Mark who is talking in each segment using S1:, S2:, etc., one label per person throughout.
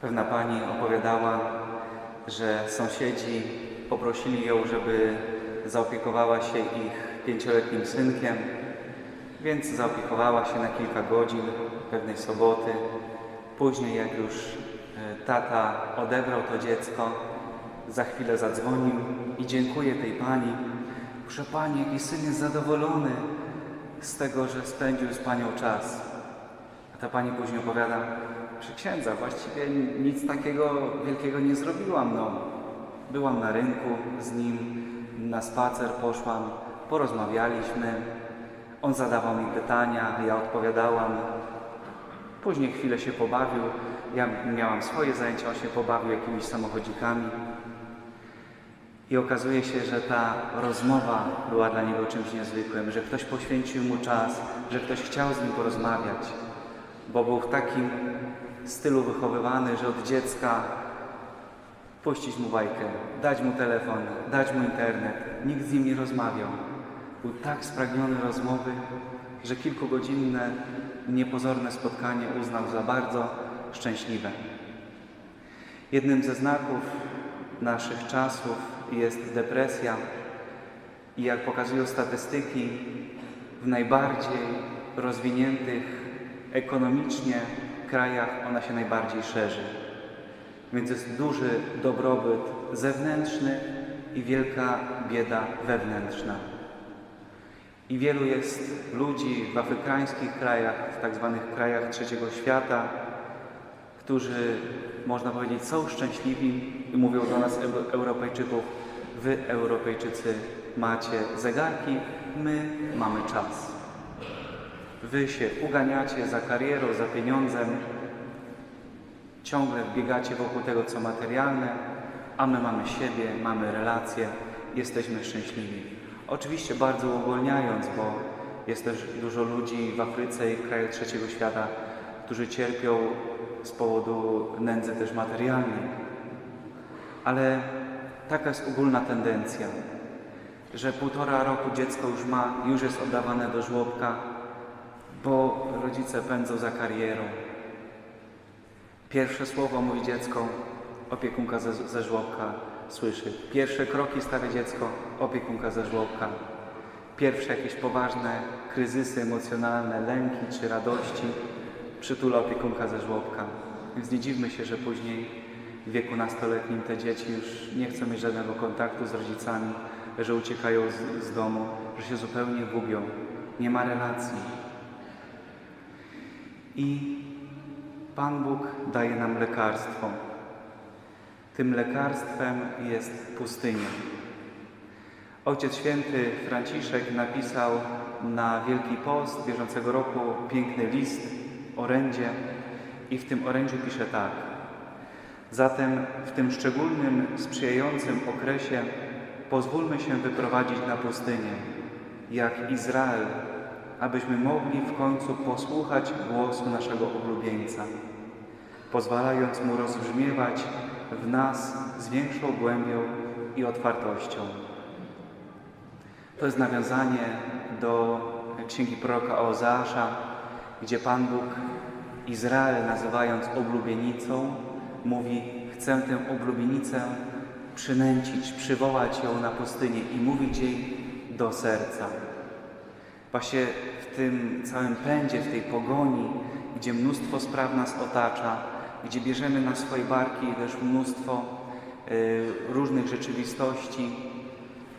S1: Pewna pani opowiadała, że sąsiedzi poprosili ją, żeby zaopiekowała się ich pięcioletnim synkiem, więc zaopiekowała się na kilka godzin pewnej soboty. Później, jak już e, tata odebrał to dziecko, za chwilę zadzwonił i dziękuję tej pani. Proszę pani, jaki syn jest zadowolony z tego, że spędził z panią czas. A ta pani później opowiada, że księdza, właściwie nic takiego wielkiego nie zrobiłam. No. Byłam na rynku z nim, na spacer poszłam, porozmawialiśmy. On zadawał mi pytania, ja odpowiadałam. Później chwilę się pobawił, ja miałam swoje zajęcia, on się pobawił jakimiś samochodzikami. I okazuje się, że ta rozmowa była dla niego czymś niezwykłym, że ktoś poświęcił mu czas, że ktoś chciał z nim porozmawiać, bo był w takim stylu wychowywany, że od dziecka puścić mu bajkę, dać mu telefon, dać mu internet. Nikt z nim nie rozmawiał. Był tak spragniony rozmowy, że kilkugodzinne, niepozorne spotkanie uznał za bardzo szczęśliwe. Jednym ze znaków naszych czasów jest depresja i jak pokazują statystyki, w najbardziej rozwiniętych ekonomicznie krajach ona się najbardziej szerzy. Więc jest duży dobrobyt zewnętrzny i wielka bieda wewnętrzna. I wielu jest ludzi w afrykańskich krajach, w tak zwanych krajach trzeciego świata, którzy, można powiedzieć, są szczęśliwi i mówią do nas, Eu- Europejczyków, wy, Europejczycy, macie zegarki, my mamy czas. Wy się uganiacie za karierą, za pieniądzem, ciągle biegacie wokół tego, co materialne, a my mamy siebie, mamy relacje, jesteśmy szczęśliwi. Oczywiście bardzo uogólniając, bo jest też dużo ludzi w Afryce i w krajach trzeciego świata, którzy cierpią z powodu nędzy też materialnej. Ale taka jest ogólna tendencja, że półtora roku dziecko już ma, już jest oddawane do żłobka, bo rodzice pędzą za karierą. Pierwsze słowo mówi dziecko, opiekunka ze, ze żłobka słyszy. Pierwsze kroki stawia dziecko, opiekunka ze żłobka. Pierwsze jakieś poważne kryzysy emocjonalne, lęki czy radości przytula opiekunka ze żłobka. Więc nie dziwmy się, że później w wieku nastoletnim te dzieci już nie chcą mieć żadnego kontaktu z rodzicami, że uciekają z, z domu, że się zupełnie gubią. Nie ma relacji. I Pan Bóg daje nam lekarstwo. Tym lekarstwem jest pustynia. Ojciec Święty Franciszek napisał na Wielki Post bieżącego roku piękny list, orędzie i w tym orędziu pisze tak. Zatem w tym szczególnym, sprzyjającym okresie pozwólmy się wyprowadzić na pustynię, jak Izrael, abyśmy mogli w końcu posłuchać głosu naszego oblubieńca, pozwalając mu rozbrzmiewać w nas z większą głębią i otwartością. To jest nawiązanie do księgi proroka Ozeasza, gdzie Pan Bóg Izrael nazywając oblubienicą, mówi: Chcę tę oblubienicę przynęcić, przywołać ją na pustynię i mówić jej do serca. Właśnie w tym całym pędzie, w tej pogoni, gdzie mnóstwo spraw nas otacza, gdzie bierzemy na swoje barki też mnóstwo y, różnych rzeczywistości,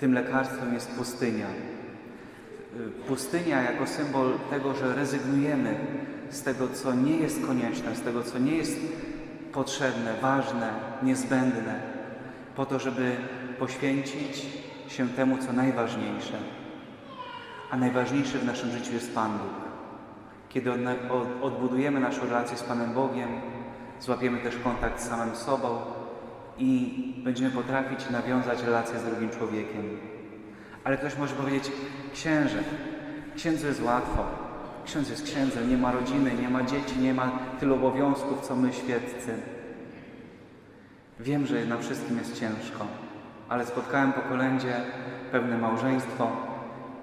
S1: tym lekarstwem jest pustynia. Y, Pustynia jako symbol tego, że rezygnujemy z tego, co nie jest konieczne, z tego, co nie jest potrzebne, ważne, niezbędne, po to, żeby poświęcić się temu, co najważniejsze. A najważniejszy w naszym życiu jest Pan Bóg. Kiedy odbudujemy naszą relację z Panem Bogiem, złapiemy też kontakt z samym sobą i będziemy potrafić nawiązać relację z drugim człowiekiem. Ale ktoś może powiedzieć, księże, księdzu jest łatwo, ksiądz jest księdzem, nie ma rodziny, nie ma dzieci, nie ma tylu obowiązków, co my świeccy. Wiem, że na wszystkim jest ciężko, ale spotkałem po kolędzie pewne małżeństwo,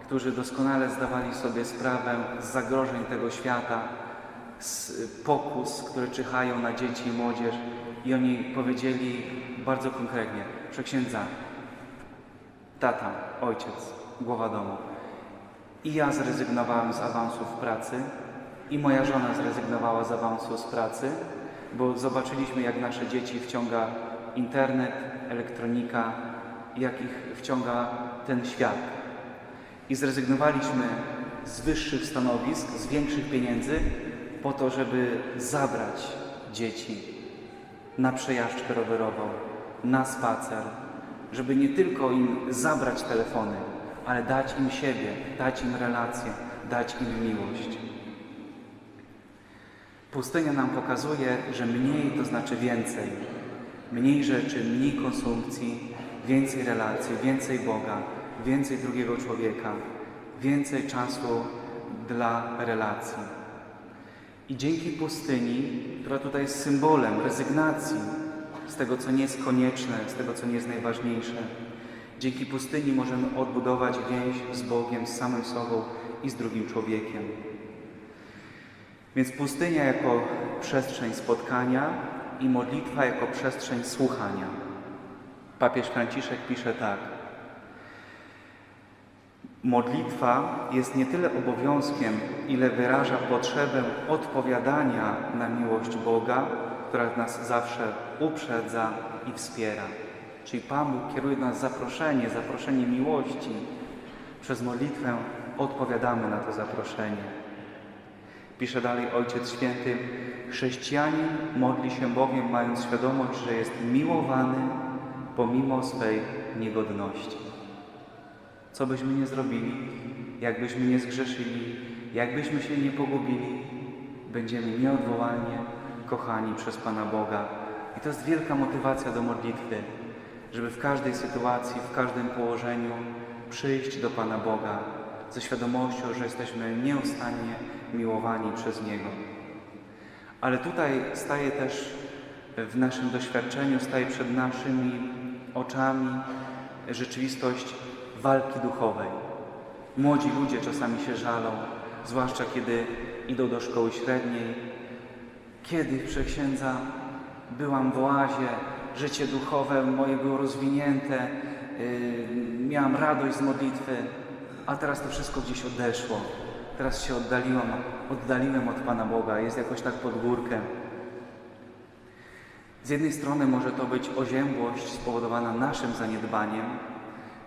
S1: którzy doskonale zdawali sobie sprawę z zagrożeń tego świata, z pokus, które czyhają na dzieci i młodzież i oni powiedzieli bardzo konkretnie, przeksiędza, tata, ojciec, głowa domu. I ja zrezygnowałem z awansu w pracy, i moja żona zrezygnowała z awansu z pracy, bo zobaczyliśmy, jak nasze dzieci wciąga internet, elektronika, jak ich wciąga ten świat. I zrezygnowaliśmy z wyższych stanowisk, z większych pieniędzy, po to, żeby zabrać dzieci na przejażdżkę rowerową, na spacer, żeby nie tylko im zabrać telefony, ale dać im siebie, dać im relacje, dać im miłość. Pustynia nam pokazuje, że mniej to znaczy więcej. Mniej rzeczy, mniej konsumpcji, więcej relacji, więcej Boga, więcej drugiego człowieka, więcej czasu dla relacji. I dzięki pustyni, która tutaj jest symbolem rezygnacji z tego, co nie jest konieczne, z tego, co nie jest najważniejsze, dzięki pustyni możemy odbudować więź z Bogiem, z samym sobą i z drugim człowiekiem. Więc pustynia jako przestrzeń spotkania i modlitwa jako przestrzeń słuchania. Papież Franciszek pisze tak. Modlitwa jest nie tyle obowiązkiem, ile wyraża potrzebę odpowiadania na miłość Boga, która nas zawsze uprzedza i wspiera. Czyli Pan Bóg kieruje nas zaproszenie, zaproszenie miłości. Przez modlitwę odpowiadamy na to zaproszenie. Pisze dalej Ojciec Święty, chrześcijanin modli się bowiem mając świadomość, że jest miłowany pomimo swej niegodności. Co byśmy nie zrobili, jakbyśmy nie zgrzeszyli, jakbyśmy się nie pogubili, będziemy nieodwołalnie kochani przez Pana Boga. I to jest wielka motywacja do modlitwy, żeby w każdej sytuacji, w każdym położeniu przyjść do Pana Boga ze świadomością, że jesteśmy nieustannie miłowani przez Niego. Ale tutaj staje też w naszym doświadczeniu, staje przed naszymi oczami rzeczywistość walki duchowej. Młodzi ludzie czasami się żalą, zwłaszcza kiedy idą do szkoły średniej. Kiedy, przeksiędza, byłam w oazie, życie duchowe moje było rozwinięte, yy, miałam radość z modlitwy, a teraz to wszystko gdzieś odeszło. Teraz się oddaliłam, oddaliłem od Pana Boga, jest jakoś tak pod górkę. Z jednej strony może to być oziębłość spowodowana naszym zaniedbaniem,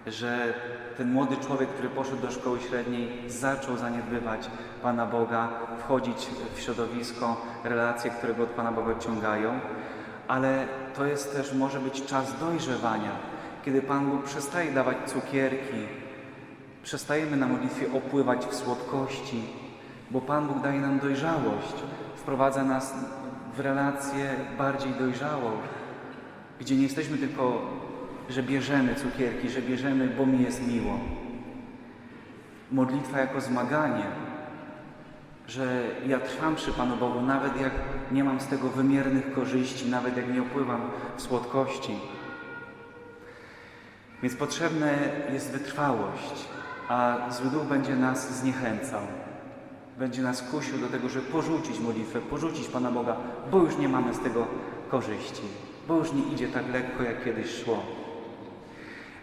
S1: że ten młody człowiek, który poszedł do szkoły średniej, zaczął zaniedbywać Pana Boga, wchodzić w środowisko, relacje, które go od Pana Boga odciągają, ale to jest też może być czas dojrzewania, kiedy Pan Bóg przestaje dawać cukierki, przestajemy na modlitwie opływać w słodkości, bo Pan Bóg daje nam dojrzałość, wprowadza nas w relację bardziej dojrzałą, gdzie nie jesteśmy tylko, że bierzemy cukierki, że bierzemy, bo mi jest miło. Modlitwa jako zmaganie, że ja trwam przy Panu Bogu, nawet jak nie mam z tego wymiernych korzyści, nawet jak nie opływam w słodkości. Więc potrzebna jest wytrwałość, a zły duch będzie nas zniechęcał. Będzie nas kusił do tego, żeby porzucić modlitwę, porzucić Pana Boga, bo już nie mamy z tego korzyści, bo już nie idzie tak lekko, jak kiedyś szło.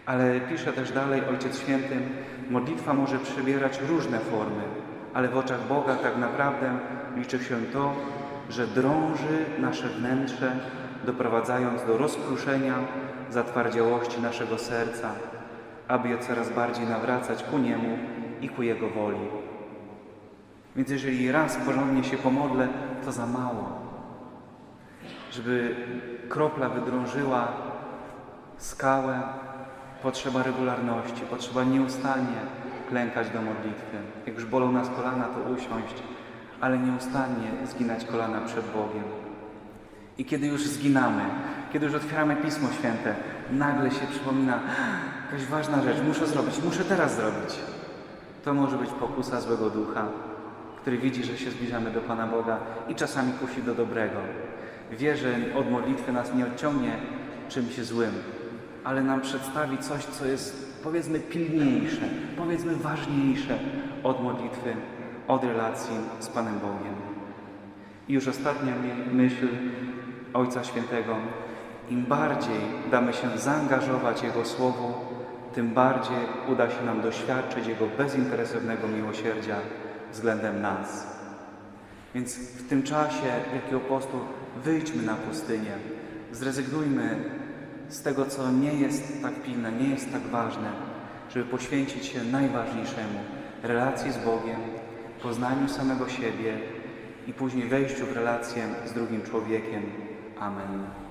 S1: Ale pisze też dalej Ojciec Święty, modlitwa może przybierać różne formy, ale w oczach Boga tak naprawdę liczy się to, że drąży nasze wnętrze, doprowadzając do rozkruszenia zatwardziałości naszego serca, aby je coraz bardziej nawracać ku Niemu i ku Jego woli. Więc jeżeli raz porządnie się pomodlę, to za mało. Żeby kropla wydrążyła skałę, potrzeba regularności, potrzeba nieustannie klękać do modlitwy. Jak już bolą nas kolana, to usiąść, ale nieustannie zginać kolana przed Bogiem. I kiedy już zginamy, kiedy już otwieramy Pismo Święte, nagle się przypomina jakaś ważna rzecz, muszę zrobić, muszę teraz zrobić. To może być pokusa złego ducha, który widzi, że się zbliżamy do Pana Boga i czasami kusi do dobrego. Wie, że od modlitwy nas nie odciągnie czymś złym, ale nam przedstawi coś, co jest powiedzmy pilniejsze, powiedzmy ważniejsze od modlitwy, od relacji z Panem Bogiem. I już ostatnia myśl Ojca Świętego. Im bardziej damy się zaangażować Jego Słowu, tym bardziej uda się nam doświadczyć Jego bezinteresownego miłosierdzia względem nas. Więc w tym czasie Wielkiego Postu wyjdźmy na pustynię, zrezygnujmy z tego, co nie jest tak pilne, nie jest tak ważne, żeby poświęcić się najważniejszemu relacji z Bogiem, poznaniu samego siebie i później wejściu w relację z drugim człowiekiem. Amen.